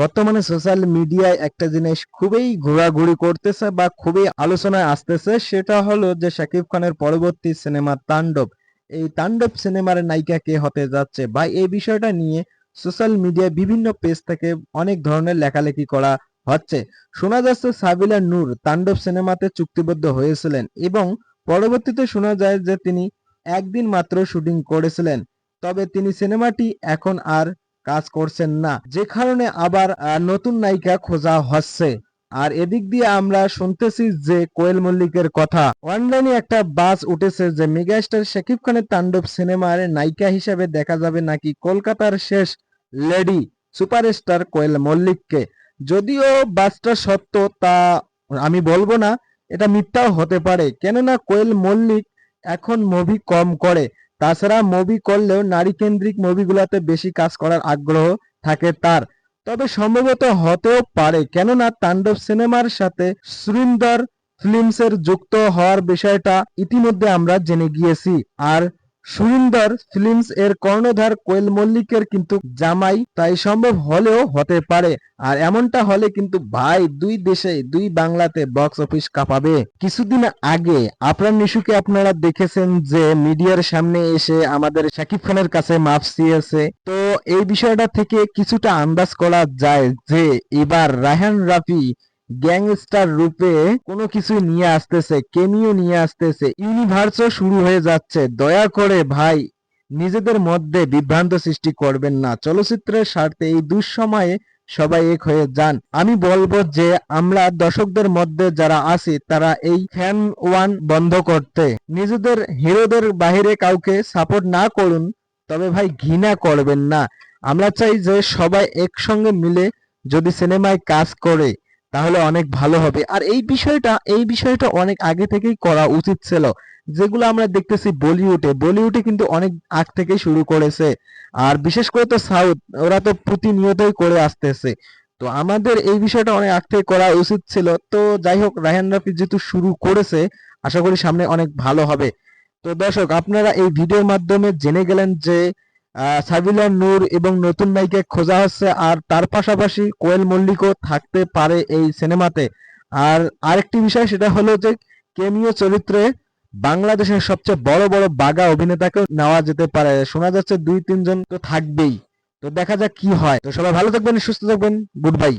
বর্তমানে সোশ্যাল মিডিয়ায় একটা জিনিস খুবই ঘোরাঘুরি করতেছে বা খুবই আলোচনায় আসতেছে, সেটা হলো যে শাকিব খানের পরবর্তী সিনেমা তাণ্ডব। এই তাণ্ডব সিনেমার নায়িকা কে হতে যাচ্ছে বা এই বিষয়টা নিয়ে সোশ্যাল মিডিয়ায় বিভিন্ন পেজ থেকে অনেক ধরনের লেখালেখি করা হচ্ছে। শোনা যাচ্ছে সাবিলা নূর তাণ্ডব সিনেমাতে চুক্তিবদ্ধ হয়েছিলেন এবং পরবর্তীতে শোনা যায় যে তিনি একদিন মাত্র শুটিং করেছিলেন। তবে তিনি সিনেমাটি এখন আর কাজ করছেন না। যে কারণে আবার নতুন নায়িকা খোঁজা হচ্ছে। আর এদিক দিয়ে আমরা শুনতেছি যে কোয়েল মল্লিকের কথা। অনলাইনে একটা বাস উঠেছে যে মেগাস্টার শাকিব খানের তাণ্ডব সিনেমার নায়িকা হিসেবে দেখা যাবে নাকি কলকাতার শেষ লেডি সুপারস্টার কোয়েল মল্লিককে। যদিও বাসটা সত্য তা আমি বলব না, এটা মিথ্যাও হতে পারে। কেননা কোয়েল মল্লিক এখন মুভি কম করে। তাছাড়া মুভি করলেও নারী কেন্দ্রিক মুভিগুলোতে বেশি কাজ করার আগ্রহ থাকে তার। তবে সম্ভবত হতেও পারে, কেননা তাণ্ডব সিনেমার সাথে সুরিন্দর ফিল্মসের যুক্ত হওয়ার বিষয়টা ইতিমধ্যে আমরা জেনে গিয়েছি। আর সুরিন্দর ফিল্মস এর কর্ণধার কোয়েল মল্লিকের কিন্তু জামাই, তাই সম্ভব হলেও হতে পারে। আর এমনটা হলে কিন্তু ভাই, দুই দেশে, দুই বাংলাতে বক্স অফিস কাঁপাবে। কিছুদিন আগে আপনার নিশুকে আপনারা দেখেছেন যে মিডিয়ার সামনে এসে আমাদের শাকিব খানের কাছে মাফ চেয়েছে। তো এই বিষয়টা থেকে কিছুটা আন্দাজ করা যায় যে এবার রায়হান রাফি গ্যাংস্টার রূপে কোনো কিছু নিয়ে আসতেছে, কেমিও নিয়ে আসতেছে। ইউনিভার্সও শুরু হয়ে যাচ্ছে। দয়া করে ভাই, নিজেদের মধ্যে বিভ্রান্ত সৃষ্টি করবেন না। চলচ্চিত্রের স্বার্থে এই দুঃসময়ে সবাই এক হয়ে যান। আমি বলব যে, আমরা দর্শকদের মধ্যে যারা আছি, তারা এই ফ্যান ওয়ান বন্ধ করতে। নিজেদের হিরোদের বাইরে কাউকে সাপোর্ট না করুন, তবে ভাই ঘৃণা করবেন না। আমরা চাই যে সবাই একসঙ্গে মিলে যদি সিনেমায় কাজ করে তাহলে অনেক ভালো হবে। আর এই বিষয়টা এই বিষয়টা অনেক আগে থেকেই করা উচিত ছিল। যেগুলো আমরা দেখতেছি বলিউডে বলিউডে কিন্তু অনেক আগ থেকেই শুরু করেছে। আর বিশেষ করে তো সাউথ, ওরা তো প্রতিনিয়তই করে আসতেছে। তো আমাদের এই বিষয়টা অনেক আগ থেকে করা উচিত ছিল। তো যাই হোক রায়হান রাফি যেহেতু শুরু করেছে, আশা করি সামনে অনেক ভালো হবে। তো দর্শক, আপনারা এই ভিডিওর মাধ্যমে জেনে গেলেন যে সাবিলা নূর এবং নতুন নায়িকা খোঁজা হচ্ছে আর তার পাশাপাশি কোয়েল মল্লিকও থাকতে পারে এই সিনেমাতে। আর আরেকটি বিষয় সেটা হলো যে কেমিও চরিত্রে বাংলাদেশের সবচেয়ে বড় বড় বাগা অভিনেতাকেও নেওয়া যেতে পারে। শোনা যাচ্ছে দুই তিনজন তো থাকবেই। তো দেখা যাক কি হয়। তো সবাই ভালো থাকবেন, সুস্থ থাকবেন। Good bye.